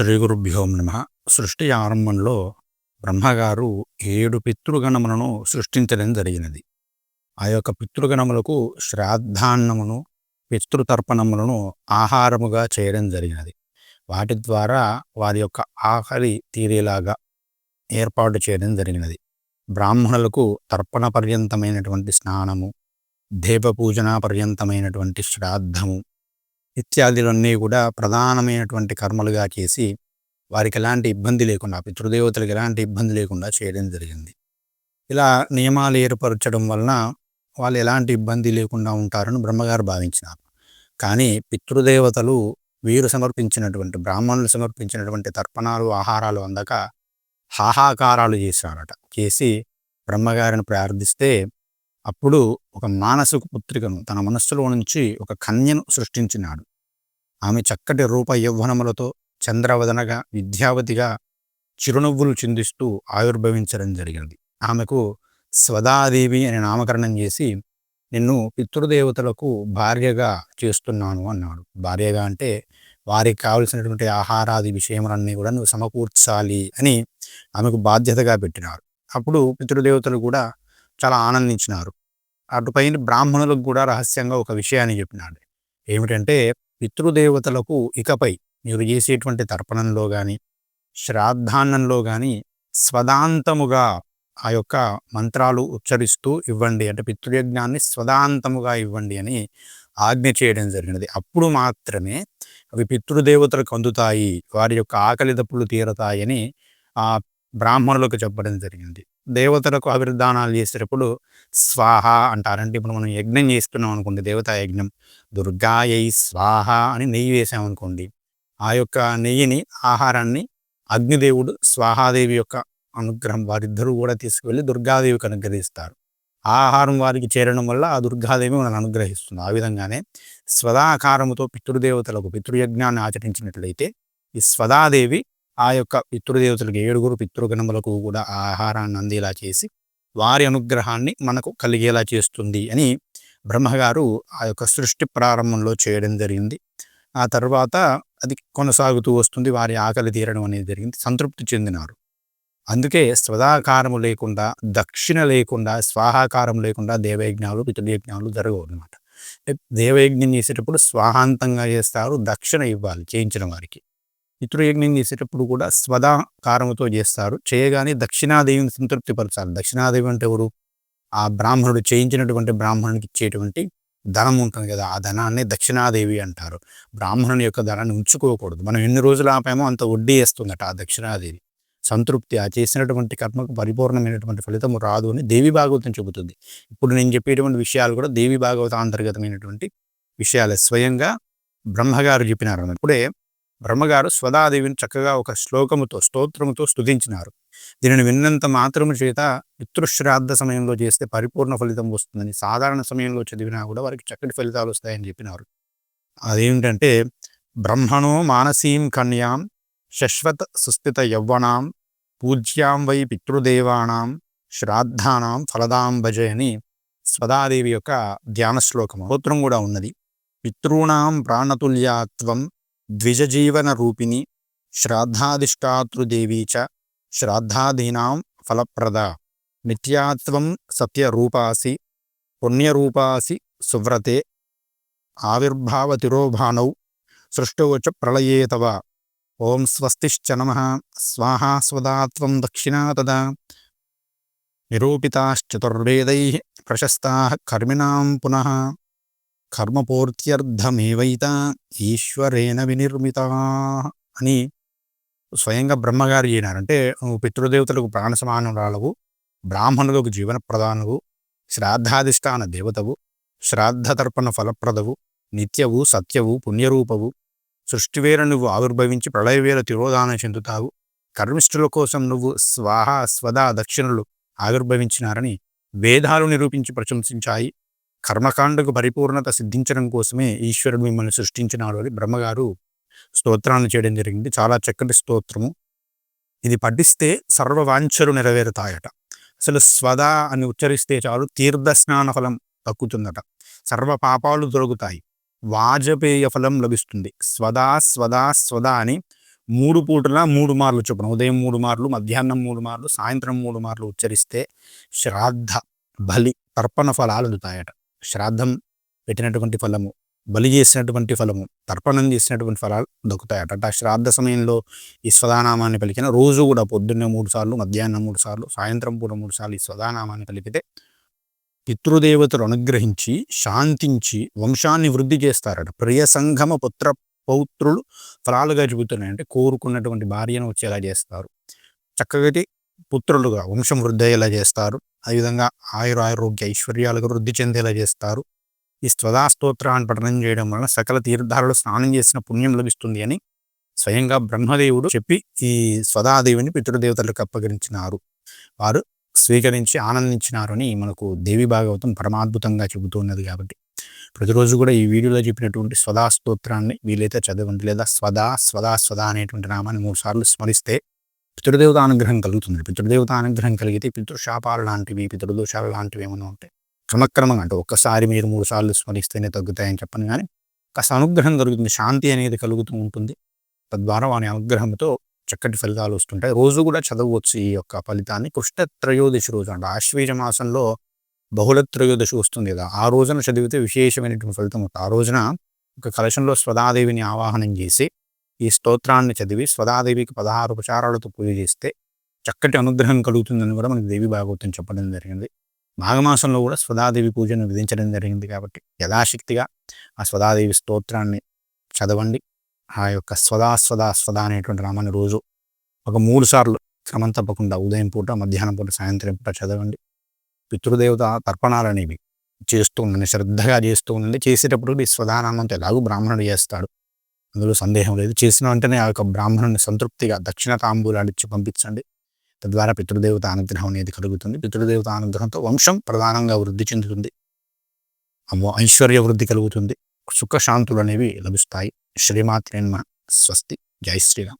శ్రీ గురుభ్యోం నమ. సృష్టి ఆరంభంలో బ్రహ్మగారు ఏడు పితృగణములను సృష్టించడం జరిగినది. ఆ యొక్క పితృగణములకు శ్రాద్ధాన్నమును పితృతర్పణములను ఆహారముగా చేయడం జరిగినది. వాటి ద్వారా వారి యొక్క ఆకలి తీరేలాగా ఏర్పాటు చేయడం జరిగినది. బ్రాహ్మణులకు తర్పణ పర్యంతమైనటువంటి స్నానము దేవ పూజన పర్యంతమైనటువంటి శ్రాద్ధము ఇత్యాదులన్నీ కూడా ప్రధానమైనటువంటి కర్మలుగా చేసి వారికి ఎలాంటి ఇబ్బంది లేకుండా పితృదేవతలకు ఎలాంటి ఇబ్బంది లేకుండా చేయడం జరిగింది. ఇలా నియమాలు ఏర్పరచడం వలన వాళ్ళు ఎలాంటి ఇబ్బంది లేకుండా ఉంటారని బ్రహ్మగారు భావించినారు. కానీ పితృదేవతలు వీరు సమర్పించినటువంటి బ్రాహ్మణులు సమర్పించినటువంటి తర్పణాలు ఆహారాలు అందక హాహాకారాలు చేశారట చేసి బ్రహ్మగారిని ప్రార్థిస్తే అప్పుడు ఒక మానసిక పుత్రికను తన మనస్సులో నుంచి ఒక కన్యను సృష్టించినాడు. ఆమె చక్కటి రూప యౌవనములతో చంద్రవదనగా విద్యావతిగా చిరునవ్వులు చిందిస్తూ ఆవిర్భవించడం జరిగింది ఆమెకు స్వదాదేవి అని నామకరణం చేసి నిన్ను పితృదేవతలకు భార్యగా చేస్తున్నాను అన్నాడు. భార్యగా అంటే వారికి కావలసినటువంటి ఆహారాది విషయములన్నీ కూడా నువ్వు సమకూర్చాలి అని ఆమెకు బాధ్యతగా పెట్టినారు. అప్పుడు పితృదేవతలు కూడా చాలా ఆనందించినారు. అటుపైన బ్రాహ్మణులకు కూడా రహస్యంగా ఒక విషయాన్ని చెప్పినాడు. ఏమిటంటే పితృదేవతలకు ఇకపై మీరు చేసేటువంటి తర్పణంలో కానీ శ్రాద్ధాన్నంలో కానీ స్వదాంతముగా ఆ యొక్క మంత్రాలు ఉచ్చరిస్తూ ఇవ్వండి. అంటే పితృయజ్ఞాన్ని స్వదాంతముగా ఇవ్వండి అని ఆజ్ఞ చేయడం జరిగినది. అప్పుడు మాత్రమే అవి పితృదేవతలకు అందుతాయి. వారి యొక్క ఆకలి దప్పులు తీరతాయని ఆ బ్రాహ్మణులకు చెప్పడం జరిగింది. దేవతలకు అభిర్దానాలు చేసేటప్పుడు స్వాహ అంటారంటే ఇప్పుడు మనం యజ్ఞం చేస్తున్నాం అనుకోండి దేవతా యజ్ఞం. దుర్గాయై స్వాహ అని నెయ్యి వేసామనుకోండి ఆ యొక్క నెయ్యిని ఆహారాన్ని అగ్నిదేవుడు స్వాహాదేవి యొక్క అనుగ్రహం వారిద్దరూ కూడా తీసుకువెళ్ళి దుర్గాదేవికి అనుగ్రహిస్తారు. ఆహారం వారికి చేరడం వల్ల ఆ దుర్గాదేవి మనల్ని అనుగ్రహిస్తుంది. ఆ విధంగానే స్వదాకారముతో పితృదేవతలకు పితృయజ్ఞాన్ని ఆచరించినట్లయితే ఈ స్వదాదేవి ఆ యొక్క పితృదేవతలకు ఏడుగురు పితృగణములకు కూడా ఆహారాన్ని అందేలా చేసి వారి అనుగ్రహాన్ని మనకు కలిగేలా చేస్తుంది అని బ్రహ్మగారు ఆ యొక్క సృష్టి ప్రారంభంలో చేయడం జరిగింది. ఆ తర్వాత అది కొనసాగుతూ వస్తుంది వారి ఆకలి తీరడం అనేది జరిగింది సంతృప్తి చెందినారు. అందుకే స్వదాకారము లేకుండా దక్షిణ లేకుండా స్వాహాకారం లేకుండా దేవయజ్ఞాలు పితృయజ్ఞాలు జరగవు అనమాట దేవయజ్ఞం చేసేటప్పుడు స్వాహాంతంగా చేస్తారు దక్షిణ ఇవ్వాలి చేయించిన వారికి. పితృయజ్ఞం చేసేటప్పుడు కూడా స్వదా కారముతో చేస్తారు. చేయగానే దక్షిణాదేవిని సంతృప్తిపరచాలి దక్షిణాదేవి అంటే ఎవరు? ఆ బ్రాహ్మణుడు చేయించినటువంటి బ్రాహ్మణునికి ఇచ్చేటువంటి ధనం ఉంటుంది కదా ఆ ధనాన్ని దక్షిణాదేవి అంటారు. బ్రాహ్మణుని యొక్క ధనాన్ని ఉంచుకోకూడదు. మనం ఎన్ని రోజులు ఆపామో అంత వడ్డీ వేస్తుందట ఆ దక్షిణాదేవి. సంతృప్తి ఆ చేసినటువంటి కర్మకు పరిపూర్ణమైనటువంటి ఫలితం రాదు అని దేవి భాగవతం చెబుతుంది. ఇప్పుడు నేను చెప్పేటువంటి విషయాలు కూడా దేవి భాగవత అంతర్గతమైనటువంటి విషయాలే. స్వయంగా బ్రహ్మగారు చెప్పినారు ఇప్పుడే బ్రహ్మగారు స్వదాదేవిని చక్కగా ఒక శ్లోకముతో స్తోత్రముతో స్తుతించినారు. దీనిని విన్నంత మాత్రము చేత పితృశ్రాద్ధ సమయంలో చేస్తే పరిపూర్ణ ఫలితం వస్తుందని సాధారణ సమయంలో చదివినా కూడా వారికి చక్కటి ఫలితాలు వస్తాయని చెప్పినారు. అదేమిటంటే బ్రహ్మణో మానసీం కన్యాం శశ్వత్ సుస్థిత యవ్వనాం పూజ్యాం వై పితృదేవానాం శ్రాద్ధానాం ఫలదాం భజ అని స్వదాదేవి యొక్క ధ్యాన శ్లోకం స్తోత్రం కూడా ఉన్నది. పితృణాం ప్రాణతుల్యాత్వం ద్విజజీవన రూపిణి శ్రాద్ధాధిష్టాతృదేవీ చ శ్రాద్ధాదీనాం ఫలప్రద. నిత్యాత్వం సత్యరూపాసి పుణ్యరూపాసి సువ్రతే ఆవిర్భావతిరోభానౌ సృష్టౌ చ ప్రళయే తవ ఓం స్వస్తిశ్చ నమ. స్వాహా స్వదాత్వం దక్షిణా తదా నిరూపితాశ్చతుర్వేదై ప్రశస్తా కర్మిణాం పునః. కర్మపూర్త్యర్థమేవైత ఈశ్వరేణ వినిర్మిత అని స్వయంగా బ్రహ్మగారు చేయనారంటే నువ్వు పితృదేవతలకు ప్రాణ సమానురాలవు బ్రాహ్మణులకు జీవన ప్రధానవు శ్రాద్ధాధిష్టాన దేవతవు శ్రాద్ధతర్పణ ఫలప్రదవు నిత్యవు సత్యవు పుణ్యరూపవు సృష్టివేర నువ్వు ఆవిర్భవించి ప్రళయవేర తిరోధానం చెందుతావు కర్మిష్ఠుల కోసం నువ్వు స్వాహ స్వదా దక్షిణలు ఆవిర్భవించినారని వేదాలు నిరూపించి ప్రశంసించాయి. కర్మకాండకు పరిపూర్ణత సిద్ధించడం కోసమే ఈశ్వరుడు మిమ్మల్ని సృష్టించినాడు అని బ్రహ్మగారు స్తోత్రాన్ని చేయడం జరిగింది. చాలా చక్కటి స్తోత్రము. ఇది పఠిస్తే సర్వవాంఛలు నెరవేరుతాయట. అసలు స్వద అని ఉచ్చరిస్తే చాలు తీర్థ స్నాన ఫలం తక్కుతుందట సర్వ పాపాలు దొరుకుతాయి వాజపేయ ఫలం లభిస్తుంది. స్వదా స్వదా స్వదా అని మూడు పూటల మూడు మార్లు చొప్పున ఉదయం మూడు మార్లు మధ్యాహ్నం మూడు మార్లు సాయంత్రం మూడు మార్లు ఉచ్చరిస్తే శ్రాద్ధ బలి తర్పణ ఫలాలు అందుతాయట. శ్రాద్ధం పెట్టినటువంటి ఫలము బలి చేసినటువంటి ఫలము తర్పణం చేసినటువంటి ఫలాలు దొరుకుతాయి అట. శ్రాద్ధ సమయంలో ఈ స్వదానామాన్ని పలికిన రోజు కూడా పొద్దున్నే మూడు సార్లు మధ్యాహ్నం మూడు సార్లు సాయంత్రం పూట మూడు సార్లు ఈ స్వదానామాన్ని పలికితే పితృదేవతలు అనుగ్రహించి శాంతించి వంశాన్ని వృద్ధి చేస్తారట. ప్రియ సంఘమ పుత్ర పౌత్రులు ఫలాలుగా చూపుతున్నాయి అంటే కోరుకున్నటువంటి భార్యను వచ్చేలా చేస్తారు. చక్కగా పుత్రులుగా వంశం వృద్ధి అయ్యేలా చేస్తారు. అదేవిధంగా ఆయుర ఆరోగ్య ఐశ్వర్యాలుగా వృద్ధి చెందేలా చేస్తారు. ఈ స్వదా స్తోత్రాన్ని పఠనం చేయడం వలన సకల తీర్థాలలో స్నానం చేసిన పుణ్యం లభిస్తుంది అని స్వయంగా బ్రహ్మదేవుడు చెప్పి ఈ స్వదాదేవిని పితృదేవతలకు అప్పగించినారు. వారు స్వీకరించి ఆనందించినారు అని మనకు దేవి భాగవతం పరమాద్భుతంగా చెబుతున్నది కాబట్టి. ప్రతిరోజు కూడా ఈ వీడియోలో చెప్పినటువంటి స్వదా స్తోత్రాన్ని వీలైతే చదవండి లేదా స్వదా స్వదా స్వదా అనేటువంటి నామాన్ని మూడు సార్లు స్మరిస్తే పితృదేవత అనుగ్రహం కలుగుతుంది. పితృదేవత అనుగ్రహం కలిగితే పితృశాపాలు లాంటివి పితృదోషాలు లాంటివి ఏమైనా ఉంటాయి క్రమక్రమంగా అంటే ఒక్కసారి మీరు మూడు సార్లు స్మరిస్తేనే తగ్గుతాయని చెప్పను కానీ కాస్త అనుగ్రహం కలుగుతుంది. శాంతి అనేది కలుగుతూ ఉంటుంది. తద్వారా వాని అనుగ్రహంతో చక్కటి ఫలితాలు వస్తుంటాయి. రోజు కూడా చదవచ్చు ఈ యొక్క ఫలితాన్ని కృష్ణ త్రయోదశి రోజు అంటే. ఆశ్వీజ మాసంలో బహుళ త్రయోదశి వస్తుంది కదా. ఆ రోజున చదివితే విశేషమైనటువంటి ఫలితం ఆ రోజున ఒక కలశంలో స్వదాదేవిని ఆవాహనం చేసి ఈ స్తోత్రాన్ని చదివి స్వదాదేవికి పదహారు ఉపచారాలతో పూజ చేస్తే చక్కటి అనుగ్రహం కలుగుతుందని కూడా మనకి దేవి భాగవతం చెప్పడం జరిగింది. మాఘమాసంలో కూడా స్వదాదేవి పూజను విధించడం జరిగింది కాబట్టి యథాశక్తిగా ఆ స్వదాదేవి స్తోత్రాన్ని చదవండి. ఆ యొక్క స్వదా స్వదా స్వదా అనేటువంటి నామాన్ని రోజు ఒక మూడు సార్లు క్రమం తప్పకుండా ఉదయం పూట మధ్యాహ్నం పూట సాయంత్రం పూట చదవండి. పితృదేవత తర్పణాలు అనేవి చేస్తూ ఉండండి శ్రద్ధగా చేస్తూ ఉండండి. చేసేటప్పుడు ఈ స్వదానామంతో ఎలాగూ బ్రాహ్మణుడు చేస్తాడు. అందులో సందేహం లేదు. చేసిన వెంటనే ఆ యొక్క బ్రాహ్మణుని సంతృప్తిగా దక్షిణ తాంబూలాలు ఇచ్చి పంపించండి. తద్వారా పితృదేవత అనుగ్రహం అనేది కలుగుతుంది. పితృదేవత అనుగ్రహంతో వంశం ప్రధానంగా వృద్ధి చెందుతుంది. ఐశ్వర్య వృద్ధి కలుగుతుంది. సుఖశాంతులు అనేవి లభిస్తాయి. శ్రీమాత్రేన్మ స్వస్తి. జై శ్రీరామ్.